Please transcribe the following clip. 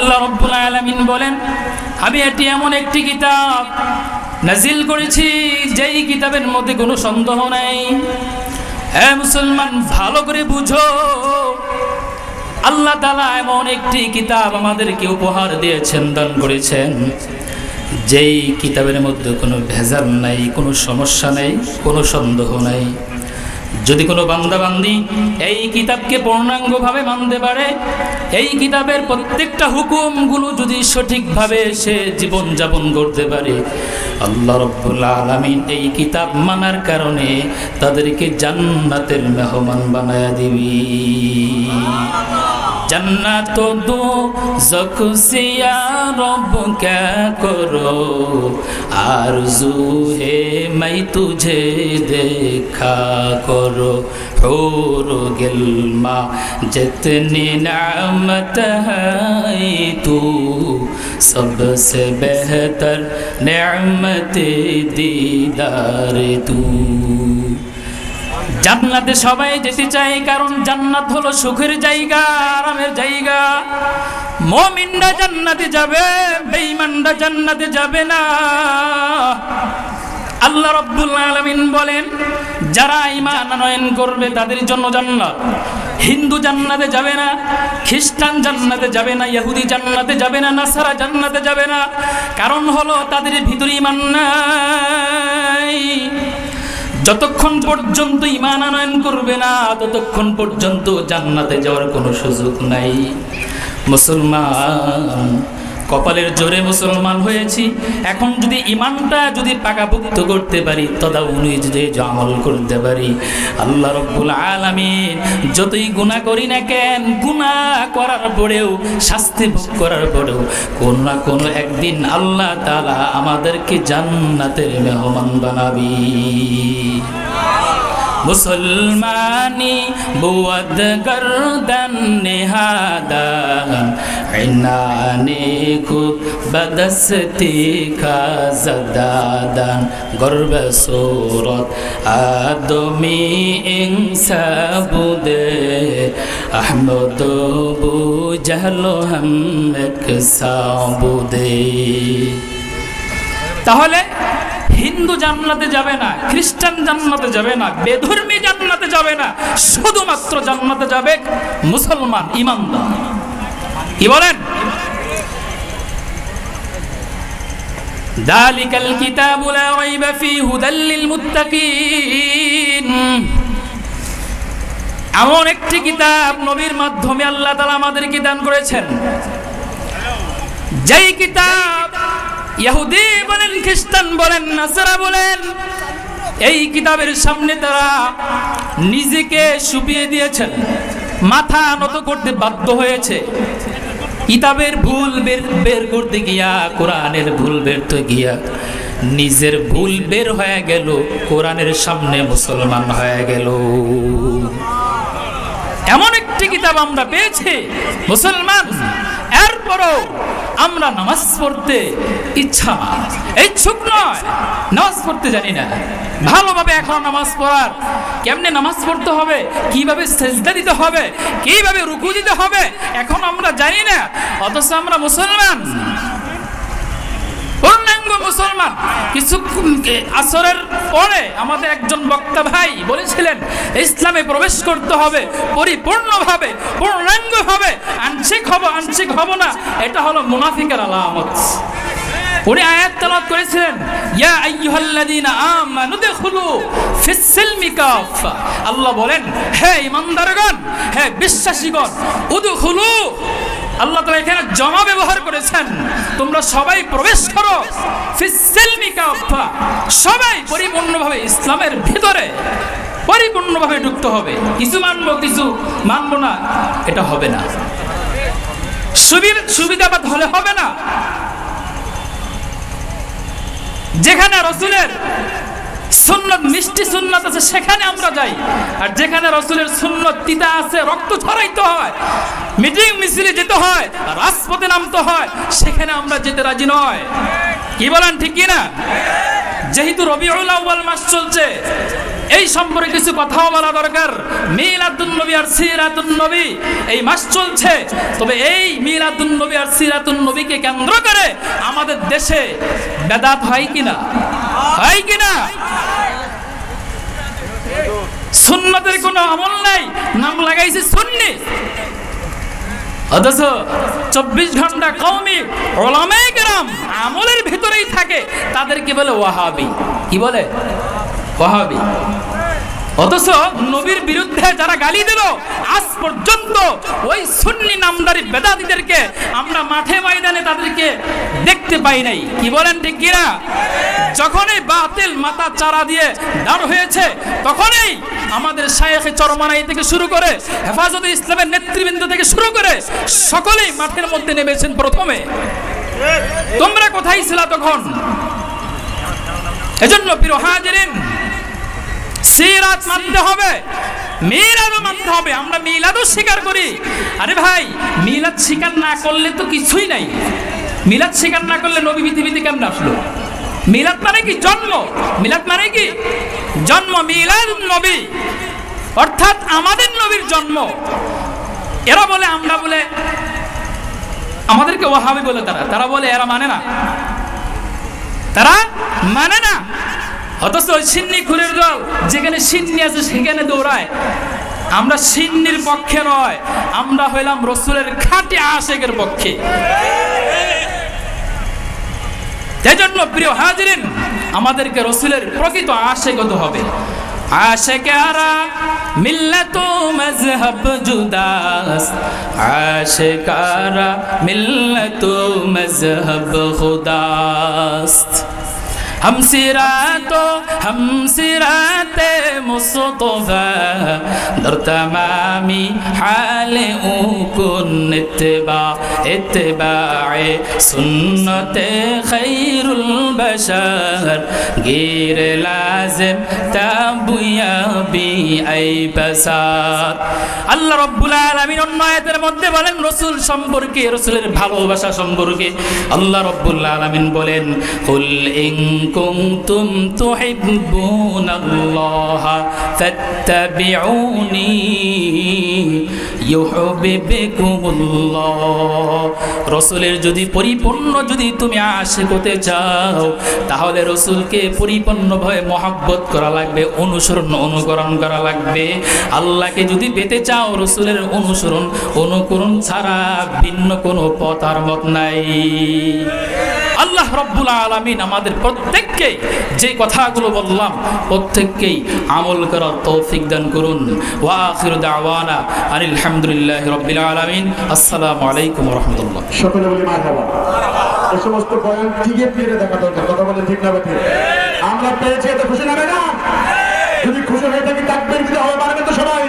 আল্লাহ রব্বুল আলামিন বলেন, আমি এটি এমন একটি কিতাব নাজিল করেছি, যেই কিতাবের মধ্যে কোনো সন্দেহ নাই। হ্যাঁ মুসলমান, ভালো করে বুঝো। আল্লাহ তালা এমন একটি কিতাব আমাদেরকে উপহার দিয়েছেন, দান করেছেন, যেই কিতাবের মধ্যে কোনো ভেজাল নাই, কোনো সমস্যা নেই, কোনো সন্দেহ নাই। যদি কোনো বান্দাবান্দি এই কিতাবকে পূর্ণাঙ্গভাবে মানতে পারে, এই কিতাবের প্রত্যেকটা হুকুমগুলো যদি সঠিকভাবে সে জীবন যাপন করতে পারে, আল্লাহ রব্বুল আলমিন এই কিতাব মানার কারণে তাদেরকে জান্নাতের মেহমান বানায় দিবি। जन्नत दो जक से या रब क्या करो आरजू है मैं तुझे देखा करो हूर गिल्मा जितनी नामत है तू सबसे बेहतर नेमत दीदार तू জান্নাতে সবাই যেতে চায়, কারণ জান্নাত হলো সুখের জায়গা, আরামের জায়গা। মমিনরা জান্নাতে যাবে, বেঈমানরা জান্নাতে যাবে না। আল্লাহ রব্বুল আলামিন বলেন, যারা ঈমান আনয়ন করবে, তাদের জন্য জান্নাত। হিন্দু জান্নাতে যাবে না, খ্রিস্টান জান্নাতে যাবে না, ইহুদি জান্নাতে যাবে না, নাসারা জান্নাতে যাবে না। কারণ হলো তাদের ভিতরে ঈমান নাই। যতক্ষণ পর্যন্ত ইমান আনয়ন করবে না ততক্ষণ পর্যন্ত জান্নাতে যাওয়ার কোনো সুযোগ নাই। মুসলমান কপালের জোরে মুসলমান হয়েছি। এখন যদি ইমানটা যদি পাকাপুক্ত করতে পারি তদা উনি যদি আমল করতে পারি, আল্লাহ রব্বুল আলামিন যতই গুণা করি না কেন গুণা করার পরেও, শাস্তি ভোগ করার পরেও, কোন না কোনো একদিন আল্লাহ তাআলা আমাদেরকে জান্নাতের মেহমান বানাবি। মুসলমানি বুয়দ গর্দন নেহাদান ইনানে খুব বদস্তি কা জদাদান গর্ব সুরত আদমি ইনসাবুদে, আহমদ বু জহলো হম এক সাবুদে। তাহলে হিন্দু জান্নাতে যাবে না, খ্রিস্টান জান্নাতে যাবে না, বেধর্মী জান্নাতে যাবে না, শুধুমাত্র জান্নাতে যাবে মুসলমান, ইমানদার। কি বলেন ذلك الكتاب لا ريب فيه هدى للمتقين এমন একটি কিতাব নবীর মাধ্যমে আল্লাহ তালা আমাদেরকে দান করেছেন যেই কিতাব ইহুদি বলেন খ্রিস্টান বলেন নাসারা বলেন এই কিতাবের সামনে তারা নিজেকে সুপিয়ে দিয়েছেন মাথা নত করতে বাধ্য হয়েছে কিতাবের ভুল বের বের করতে গিয়া, কোরআনের ভুল বেরতে গিয়া, নিজের ভুল বের হয়ে গেল, কোরআনের সামনে মুসলমান হয়ে গেল। এমন একটি কিতাব আমরা পেয়েছি, মুসলমান। এরপরও আমরা নামাজ পড়তে ইচ্ছা ইচ্ছুক নয়, নামাজ পড়তে জানি না। ভালোভাবে এখন নামাজ পড়ার কেমনে নামাজ পড়তে হবে? কীভাবে সেজদা দিতে হবে? কীভাবে রুকু দিতে হবে? এখন আমরা জানি না। অথচ আমরা মুসলমান। পূর্ণাঙ্গ মুসলমান। কিছু আসরের পরে আমাদের একজন বক্তা ভাই বলেছিলেন, ইসলামে প্রবেশ করতে হবে, পরিপূর্ণভাবে, পূর্ণাঙ্গভাবে, আংশিক হব আংশিক হব না। এটা হলো মুনাফিকের আলামত। উনি আয়াত তেলাওয়াত করেছিলেন, ইয়া আইয়ুহাল্লাযীনা আমানু দুখুলু ফিস সিলমি কাফা আল্লাহ বলেন, হে ঈমানদারগণ, হে বিশ্বাসীগণ, উদখুলু আল্লাহ তাআলা এখানে জমা ব্যবহার করেছেন। তোমরা সবাই প্রবেশ করো। সবাই পরিপূর্ণভাবে ইসলামের ভিতরে পরিপূর্ণভাবে ঢুকতে হবে। কিছু মানবো কিছু মানবো না, এটা হবে না। সুবিধা সুবিধাবাদ হলে হবে না। যেখানে রসুলের সুন্নত, মিষ্টি সুন্নত আছে, সেখানে আমরা যাই। আর যেখানে রসুলের সুন্নত তিতা আছে, রক্ত ছড়াইতে হয় মিটিং মিছিলে যেতে হয়, রাজপথে নামতে হয়, সেখানে আমরা যেতে রাজি নয়। কি বলেন, ঠিক কি না যেহেতু রবিউল আউ্বাল মাস চলছে, এই সম্পর্কে কিছু কথাও বলা দরকার। মিলাদুন নবী আর সিরাতুন নবী, এই মাস চলছে, তবে এই মিলাদুন নবী আর সিরাতুন নবীকে কেন্দ্র করে আমাদের দেশে বেদাত হয় কিনা? হয় কিনা? সুন্নতের কোনো আমল নাই, নাম লাগাইছে সুন্নি। অথচ চব্বিশ ঘণ্টা কৌমি ওলামে গ্রাম আমলের ভিতরেই থাকে। তাদেরকে বলে ওয়াহাবি। কি বলে? ওয়াহাবি। অথচ নবীর বিরুদ্ধে যারা গালি দিল, আজ পর্যন্ত ওই সুন্নি নামদারি বেদাতিদেরকে আমরা মাঠে ময়দানে তাদেরকে দেখতে পাই নাই। কি বলেন ঠিক কিনা? যখনই বাতিল মাথা চারা দিয়ে দাঁড় হয়েছে, তখনই আমাদের শায়েখে চরমানাই থেকে শুরু করে হেফাজতে ইসলামের নেতৃবৃন্দ থেকে শুরু করে সকলেই মাঠের মধ্যে নেমেছেন প্রথমে। তোমরা কোথায় ছিল তখন? এজন্য প্রিয় হাজিরিন সিরাত মানতে হবে, মিলাদও মানতে হবে, আমরা মিলাদও স্বীকার করি। আরে ভাই, মিলাদ স্বীকার না করলে তো কিছুই নাই। মিলাদ স্বীকার না করলে নবী পৃথিবীতে কেমন আসলো? মিলাদ মানে কি? জন্ম। মিলাদ মানে কি? জন্ম মিলাদ নবী। অর্থাৎ আমাদের নবীর জন্ম। এরা বলে, আমরা বলে, আমাদেরকে ওয়াহাবি বলে তারা। তারা বলে, এরা মানে না। তারা মানে না। অথচ ওই সিন্নি খুরের দল যেখানে সিন্নি আছে সেখানে দৌড়ায়। আমরা সিন্নির পক্ষে নয়, আমরা হইলাম রসুলের খাঁটি আশেকের পক্ষে। সেই জন্য প্রিয় হাজিরিন, আমাদেরকে রসুলের প্রকৃত আশেক হতে হবে। আশেকারা মিল্লত মজহব জুদাস আশেকারা মিল্লত মজহব খুদাস্ত हम सिरातो हम सिराते मुस्तफा दर तमामी हाल उकुन इत्तिबा इत्तिबाए सुन्नते खैरुल बशर गीर लाजिम তাবুয়া বি আই বাসার। আল্লাহ রাব্বুল আলামিন অন্য আয়াতের মধ্যে বলেন, রাসূল সম্পর্কে, রাসূলের ভালোবাসা সম্পর্কে। আল্লাহ রাব্বুল আলামিন বলেন, কুল ইং كنتم تحبون الله فاتبعوني. রসুলের যদি পরিপূর্ণ যদি তুমি আশিক হতে চাও, তাহলে রসুলকে পরিপূর্ণভাবে মহাব্বত করা লাগবে, অনুসরণ অনুকরণ করা লাগবে। আল্লাহকে যদি পেতে চাও রসুলের অনুসরণ, অনুকরণ ছাড়া ভিন্ন কোনো পথ আর মত নাই। আল্লাহ রব্বুল আলমিন আমাদের প্রত্যেককে যে কথাগুলো বললাম, প্রত্যেককেই আমল করার তৌফিক দান করুন। ওয়াখির দাওয়ানা আনিল হামদুলিল্লাহ রব্বিল আলমিন। আসসালামু আলাইকুম রহমতুল্লাহ। সকলে বলি মারহাবা। এ সমস্ত বয়ান ঠিকই ফিরে দেখা দরকার, কথা বলে ঠিক না ঠিক। আমরা পেয়েছি এত খুশি না না? যদি খুশি হয়ে থাকি, তাকবীর দিতে হবে পারবে তো সবাই।